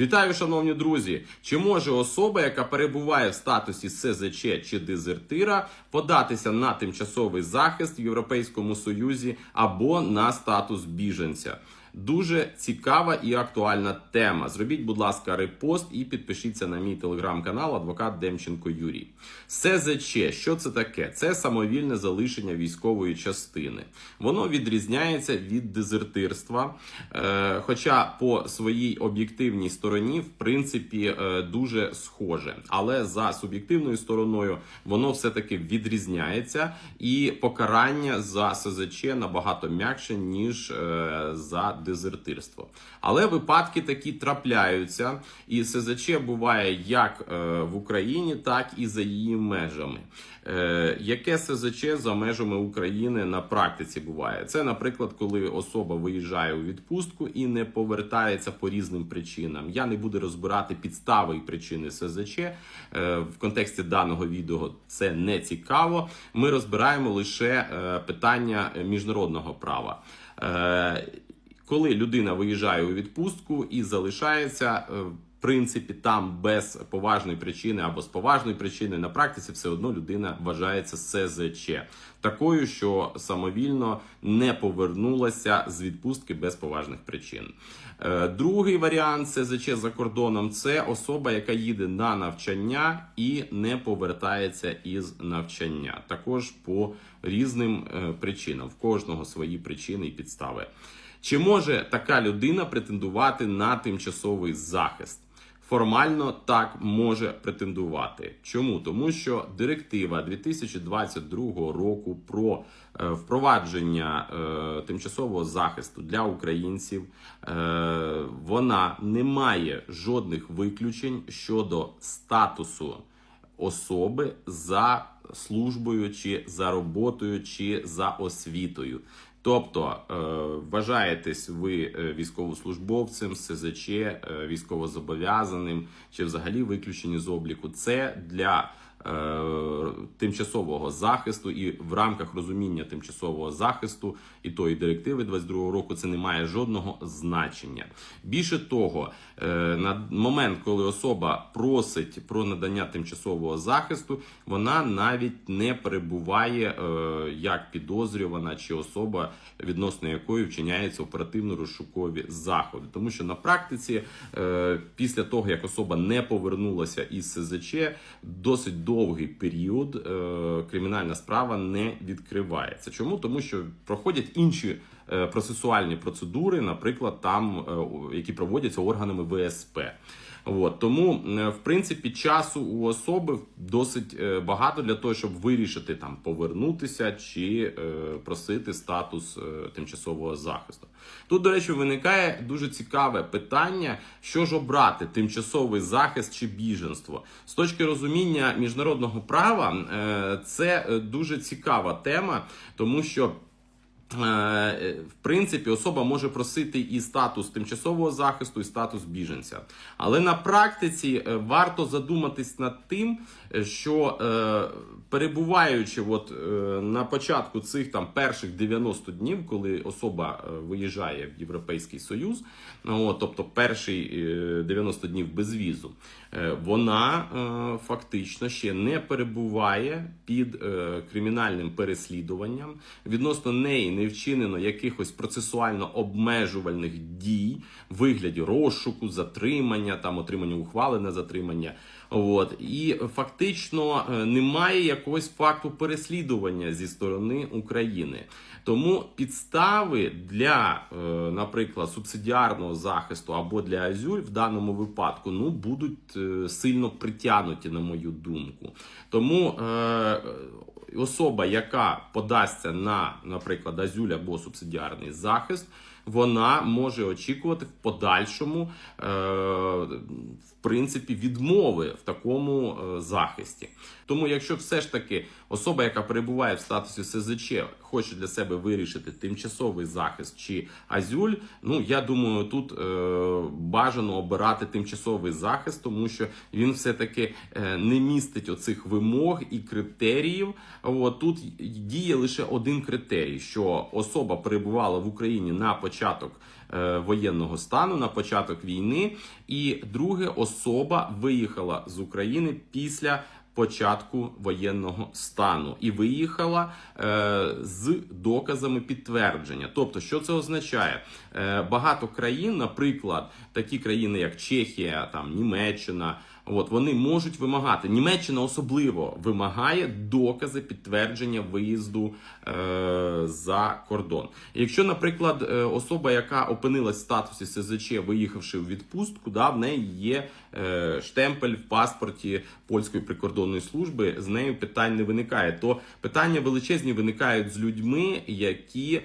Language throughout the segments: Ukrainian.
Вітаю, шановні друзі! Чи може особа, яка перебуває в статусі СЗЧ чи дезертира, податися на тимчасовий захист в Європейському Союзі або на статус біженця? Дуже цікава і актуальна тема. Зробіть, будь ласка, репост і підпишіться на мій телеграм-канал Адвокат Демченко Юрій. СЗЧ, що це таке? Це самовільне залишення військової частини. Воно відрізняється від дезертирства, е, хоча по своїй об'єктивній стороні, в принципі, е, дуже схоже. Але за суб'єктивною стороною воно все-таки відрізняється, і покарання за СЗЧ набагато м'якше, ніж е, за дезертирство. Але випадки такі трапляються, і СЗЧ буває як е, в Україні, так і за її межами. Е, Яке СЗЧ за межами України на практиці буває? Це, наприклад, коли особа виїжджає у відпустку і не повертається по різним причинам. Я не буду розбирати підстави і причини СЗЧ. Е, В контексті даного відео це не цікаво. Ми розбираємо лише питання міжнародного права. Коли людина виїжджає у відпустку і залишається. е, В принципі, там без поважної причини або з поважної причини на практиці все одно людина вважається СЗЧ такою, що самовільно не повернулася з відпустки без поважних причин. Е, Другий варіант СЗЧ за кордоном це особа, яка їде на навчання і не повертається із навчання. Також по різним е, причинам, в кожного свої причини і підстави. Чи може така людина претендувати на тимчасовий захист? Формально так може претендувати. Чому? Тому що директива 2022 року про е, впровадження е, тимчасового захисту для українців е, вона не має жодних виключень щодо статусу особи за службою, чи за роботою, чи за освітою. Тобто е, вважаєтесь ви е, військовослужбовцем, СЗЧ, е, військовозобов'язаним чи взагалі виключені з обліку. Це для тимчасового захисту і в рамках розуміння тимчасового захисту і тої директиви 22 року це не має жодного значення. Більше того, е, на момент, коли особа просить про надання тимчасового захисту, вона навіть не перебуває е, як підозрювана чи особа, відносно якої вчиняються оперативно-розшукові заходи, тому що на практиці, е, після того як особа не повернулася із СЗЧ, досить довгий період е, кримінальна справа не відкривається. Чому? Тому що проходять інші е, процесуальні процедури, наприклад, там е, які проводяться органами ВСП. От тому, в принципі, часу у особи досить багато для того, щоб вирішити там повернутися чи просити статус тимчасового захисту. Тут, до речі, виникає дуже цікаве питання, що ж обрати тимчасовий захист чи біженство. З точки розуміння міжнародного права, е, це е, дуже цікава тема, тому що. Е, В принципі, особа може просити і статус тимчасового захисту, і статус біженця. Але на практиці е, варто задуматись над тим, е, що перебуваючи от, на початку цих там перших 90 днів, коли особа виїжджає в Європейський Союз, ну, тобто перший е, 90 днів без візу, вона фактично ще не перебуває під кримінальним переслідуванням. Відносно неї не вчинено якихось процесуально обмежувальних дій в вигляді розшуку, затримання, там отримання ухвали на затримання. От і фактично е, немає якогось факту переслідування зі сторони України. Тому підстави для, е, наприклад, субсидіарного захисту або для азюль в даному випадку ну будуть е, сильно притягнуті, на мою думку. Тому особа, яка подасться на, наприклад, азюль або субсидіарний захист, вона може очікувати в подальшому, е, в принципі, відмови в такому е, захисті. Тому, якщо все ж таки особа, яка перебуває в статусі СЗЧ, хоче для себе вирішити тимчасовий захист чи азюль, ну я думаю, тут е, бажано обирати тимчасовий захист, тому що він все-таки не містить оцих вимог і критеріїв. От тут діє лише один критерій: що особа перебувала в Україні на початку початок е, воєнного стану, на початок війни. І друге, особа виїхала з України після. Початку воєнного стану і виїхала е, з доказами підтвердження. Тобто, що це означає? Е, багато країн, наприклад, такі країни, як Чехія, там Німеччина. От вони можуть вимагати. Німеччина особливо вимагає докази підтвердження виїзду е, за кордон. Якщо, наприклад, е, особа, яка опинилась в статусі СЗЧ, виїхавши в відпустку, да, в неї є е, штемпель в паспорті польської прикордонної служби, з нею питань не виникає. То питання величезні виникають з людьми, які е,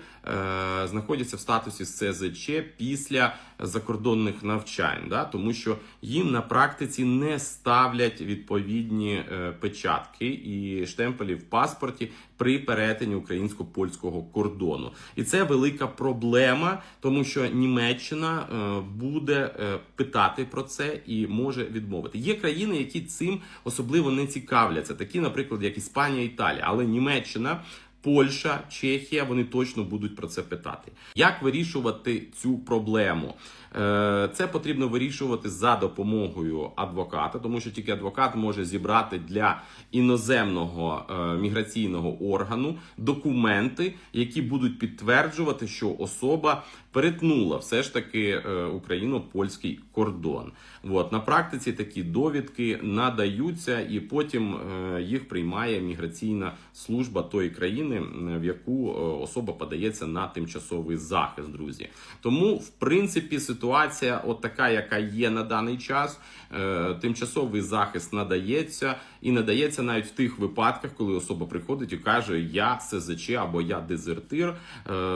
знаходяться в статусі СЗЧ після закордонних навчань, да, тому що їм на практиці не ставлять відповідні е, печатки і штемпелі в паспорті при перетині українсько-польського кордону. І це велика проблема, тому що Німеччина е, буде е, питати про це і може відмовити. Є країни, які цим особливо не цікавляться, такі, наприклад, як Іспанія, Італія, але Німеччина. Польща, Чехія, вони точно будуть про це питати. Як вирішувати цю проблему? Е, Це потрібно вирішувати за допомогою адвоката, тому що тільки адвокат може зібрати для іноземного е, міграційного органу документи, які будуть підтверджувати, що особа перетнула все ж таки е, україно-польський кордон. От на практиці такі довідки надаються, і потім їх приймає міграційна служба тої країни, е, в яку е, особа подається на тимчасовий захист, друзі. Тому, в принципі, ситуація, от така, яка є на даний час, е, тимчасовий захист надається і надається навіть в тих випадках, коли особа приходить і каже: Я СЗЧ або я дезертир. Е,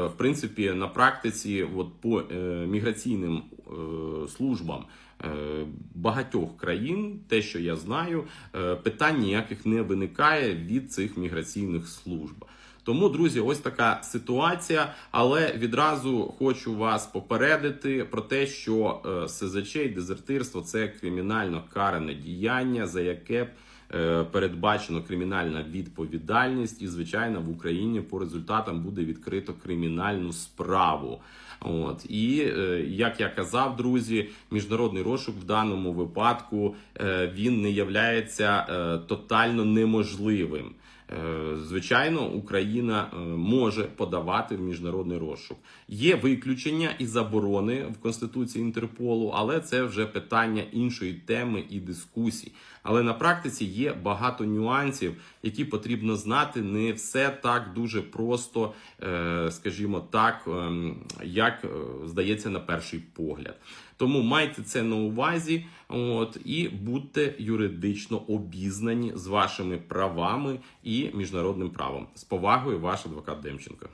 В принципі, на практиці, от по міграційним службам. Багатьох країн, те, що я знаю, питань ніяких не виникає від цих міграційних служб. Тому, друзі, ось така ситуація. Але відразу хочу вас попередити про те, що е, СЗЧ і дезертирство це кримінально каране діяння, за яке е, передбачено кримінальна відповідальність, і звичайно в Україні по результатам буде відкрито кримінальну справу. От і е, як я казав, друзі, міжнародний розшук в даному випадку він не являється тотально неможливим. Е, Звичайно, Україна е, може подавати в міжнародний розшук. Є виключення і заборони в Конституції Інтерполу, але це вже питання іншої теми і дискусій. Але на практиці є багато нюансів, які потрібно знати. Не все так дуже просто, е, скажімо так, ем, як е, здається на перший погляд. Тому майте це на увазі, от і будьте юридично обізнані з вашими правами і міжнародним правом. З повагою, ваш адвокат Демченко.